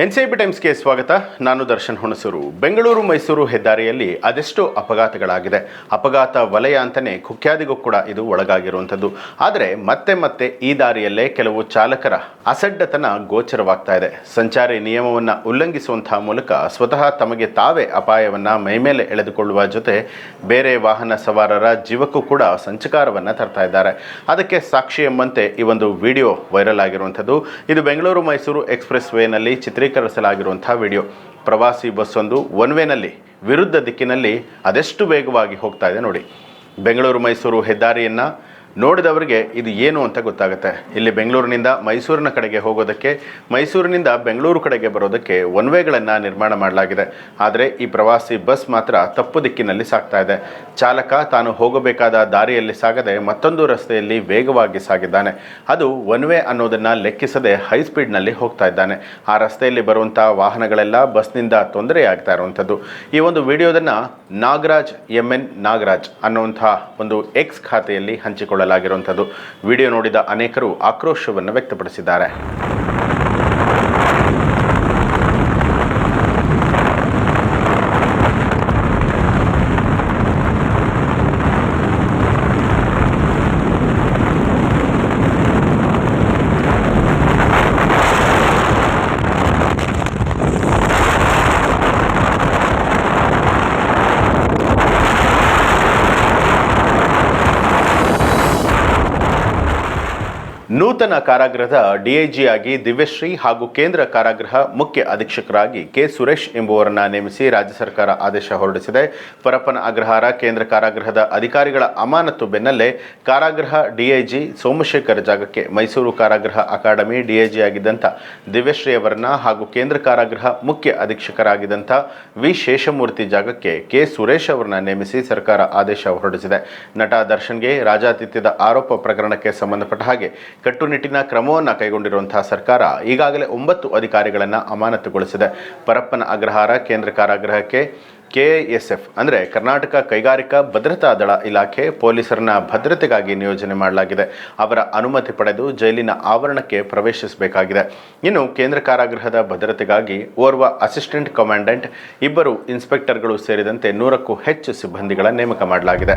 N C B ಟೈಮ್ಸ್ಗೆ ಸ್ವಾಗತ. ನಾನು ದರ್ಶನ್ ಹುಣಸೂರು. ಬೆಂಗಳೂರು, ಮೈಸೂರು ಹೆದ್ದಾರಿಯಲ್ಲಿ ಅದೆಷ್ಟೋ ಅಪಘಾತಗಳಾಗಿದೆ. ಅಪಘಾತ ವಲಯ ಅಂತಲೇ ಕುಖ್ಯಾತಿಗೂ ಕೂಡ ಇದು ಒಳಗಾಗಿರುವಂಥದ್ದು. ಆದರೆ ಮತ್ತೆ ಮತ್ತೆ ಈ ದಾರಿಯಲ್ಲೇ ಕೆಲವು ಚಾಲಕರ ಅಸಡ್ಡತನ ಗೋಚರವಾಗ್ತಾ ಇದೆ. ಸಂಚಾರಿ ನಿಯಮವನ್ನು ಉಲ್ಲಂಘಿಸುವಂತಹ ಮೂಲಕ ಸ್ವತಃ ತಮಗೆ ತಾವೇ ಅಪಾಯವನ್ನು ಮೈಮೇಲೆ ಎಳೆದುಕೊಳ್ಳುವ ಜೊತೆ ಬೇರೆ ವಾಹನ ಸವಾರರ ಜೀವಕ್ಕೂ ಕೂಡ ಸಂಚಕಾರವನ್ನು ತರ್ತಾ ಇದ್ದಾರೆ. ಅದಕ್ಕೆ ಸಾಕ್ಷಿ ಎಂಬಂತೆ ಈ ಒಂದು ವಿಡಿಯೋ ವೈರಲ್ ಆಗಿರುವಂಥದ್ದು. ಇದು ಬೆಂಗಳೂರು, ಮೈಸೂರು ಎಕ್ಸ್ಪ್ರೆಸ್ ವೇನಲ್ಲಿ ಚಿತ್ರೀಕರಿಸಲಾಗಿರುವಂತಹ ವಿಡಿಯೋ. ಪ್ರವಾಸಿ ಬಸ್ಸೊಂದು ಒನ್ ವೇನಲ್ಲಿ ವಿರುದ್ಧ ದಿಕ್ಕಿನಲ್ಲಿ ಅದೆಷ್ಟು ವೇಗವಾಗಿ ಹೋಗ್ತಾ ಇದೆ ನೋಡಿ. ಬೆಂಗಳೂರು ಮೈಸೂರು ಹೆದ್ದಾರಿಯನ್ನು ನೋಡಿದವರಿಗೆ ಇದು ಏನು ಅಂತ ಗೊತ್ತಾಗುತ್ತೆ. ಇಲ್ಲಿ ಬೆಂಗಳೂರಿನಿಂದ ಮೈಸೂರಿನ ಕಡೆಗೆ ಹೋಗೋದಕ್ಕೆ, ಮೈಸೂರಿನಿಂದ ಬೆಂಗಳೂರು ಕಡೆಗೆ ಬರೋದಕ್ಕೆ ಒನ್ ವೇಗಳನ್ನು ನಿರ್ಮಾಣ ಮಾಡಲಾಗಿದೆ. ಆದರೆ ಈ ಪ್ರವಾಸಿ ಬಸ್ ಮಾತ್ರ ತಪ್ಪು ದಿಕ್ಕಿನಲ್ಲಿ ಸಾಗ್ತಾ ಇದೆ. ಚಾಲಕ ತಾನು ಹೋಗಬೇಕಾದ ದಾರಿಯಲ್ಲಿ ಸಾಗದೆ ಮತ್ತೊಂದು ರಸ್ತೆಯಲ್ಲಿ ವೇಗವಾಗಿ ಸಾಗಿದ್ದಾನೆ. ಅದು ಒನ್ ವೇ ಅನ್ನೋದನ್ನು ಲೆಕ್ಕಿಸದೆ ಹೈ ಸ್ಪೀಡ್ನಲ್ಲಿ ಹೋಗ್ತಾ ಇದ್ದಾನೆ. ಆ ರಸ್ತೆಯಲ್ಲಿ ಬರುವಂಥ ವಾಹನಗಳೆಲ್ಲ ಬಸ್ನಿಂದ ತೊಂದರೆಯಾಗ್ತಾ ಇರುವಂಥದ್ದು. ಈ ಒಂದು ವಿಡಿಯೋದನ್ನು ನಾಗರಾಜ್ ಎಂ ಎನ್ ನಾಗರಾಜ್ ಅನ್ನುವಂಥ ಒಂದು ಎಕ್ಸ್ ಖಾತೆಯಲ್ಲಿ ಹಂಚಿಕೊಳ್ಳಲಾಗಿರುವಂಥದ್ದು ವಿಡಿಯೋ ನೋಡಿದ ಅನೇಕರು ಆಕ್ರೋಶವನ್ನು ವ್ಯಕ್ತಪಡಿಸಿದ್ದಾರೆ. ನೂತನ ಕಾರಾಗೃಹದ ಡಿಐಜಿ ಆಗಿ ದಿವ್ಯಶ್ರೀ ಹಾಗೂ ಕೇಂದ್ರ ಕಾರಾಗೃಹ ಮುಖ್ಯ ಅಧೀಕ್ಷಕರಾಗಿ ಕೆ ಸುರೇಶ್ ಎಂಬುವರನ್ನ ನೇಮಿಸಿ ರಾಜ್ಯ ಸರ್ಕಾರ ಆದೇಶ ಹೊರಡಿಸಿದೆ. ಪರಪ್ಪನ ಅಗ್ರಹಾರ ಕೇಂದ್ರ ಕಾರಾಗೃಹದ ಅಧಿಕಾರಿಗಳ ಅಮಾನತು ಬೆನ್ನಲ್ಲೇ ಕಾರಾಗೃಹ ಡಿಐಜಿ ಸೋಮಶೇಖರ್ ಜಾಗಕ್ಕೆ ಮೈಸೂರು ಕಾರಾಗೃಹ ಅಕಾಡೆಮಿ ಡಿಐಜಿ ಆಗಿದ್ದಂಥ ದಿವ್ಯಶ್ರೀ ಅವರನ್ನ ಹಾಗೂ ಕೇಂದ್ರ ಕಾರಾಗೃಹ ಮುಖ್ಯ ಅಧೀಕ್ಷಕರಾಗಿದ್ದಂಥ ವಿ ಶೇಷಮೂರ್ತಿ ಜಾಗಕ್ಕೆ ಕೆ ಸುರೇಶ್ ಅವರನ್ನ ನೇಮಿಸಿ ಸರ್ಕಾರ ಆದೇಶ ಹೊರಡಿಸಿದೆ. ನಟ ದರ್ಶನ್ಗೆ ರಾಜಾತಿಥ್ಯದ ಆರೋಪ ಪ್ರಕರಣಕ್ಕೆ ಸಂಬಂಧಪಟ್ಟ ಹಾಗೆ ಕಟ್ಟುನಿಟ್ಟಿನ ಕ್ರಮವನ್ನು ಕೈಗೊಂಡಿರುವಂತಹ ಸರ್ಕಾರ ಈಗಾಗಲೇ ಒಂಬತ್ತು ಅಧಿಕಾರಿಗಳನ್ನು ಅಮಾನತುಗೊಳಿಸಿದೆ. ಪರಪ್ಪನ ಅಗ್ರಹಾರ ಕೇಂದ್ರ ಕಾರಾಗೃಹಕ್ಕೆ ಕೆಎಸ್ಎಫ್ ಅಂದರೆ ಕರ್ನಾಟಕ ಕೈಗಾರಿಕಾ ಭದ್ರತಾ ದಳ ಇಲಾಖೆ ಪೊಲೀಸರನ್ನ ಭದ್ರತೆಗಾಗಿ ನಿಯೋಜನೆ ಮಾಡಲಾಗಿದೆ. ಅವರ ಅನುಮತಿ ಪಡೆದು ಜೈಲಿನ ಆವರಣಕ್ಕೆ ಪ್ರವೇಶಿಸಬೇಕಾಗಿದೆ. ಇನ್ನು ಕೇಂದ್ರ ಕಾರಾಗೃಹದ ಭದ್ರತೆಗಾಗಿ ಓರ್ವ ಅಸಿಸ್ಟೆಂಟ್ ಕಮಾಂಡೆಂಟ್, ಇಬ್ಬರು ಇನ್ಸ್ಪೆಕ್ಟರ್ಗಳು ಸೇರಿದಂತೆ ನೂರಕ್ಕೂ ಹೆಚ್ಚು ಸಿಬ್ಬಂದಿಗಳ ನೇಮಕ ಮಾಡಲಾಗಿದೆ.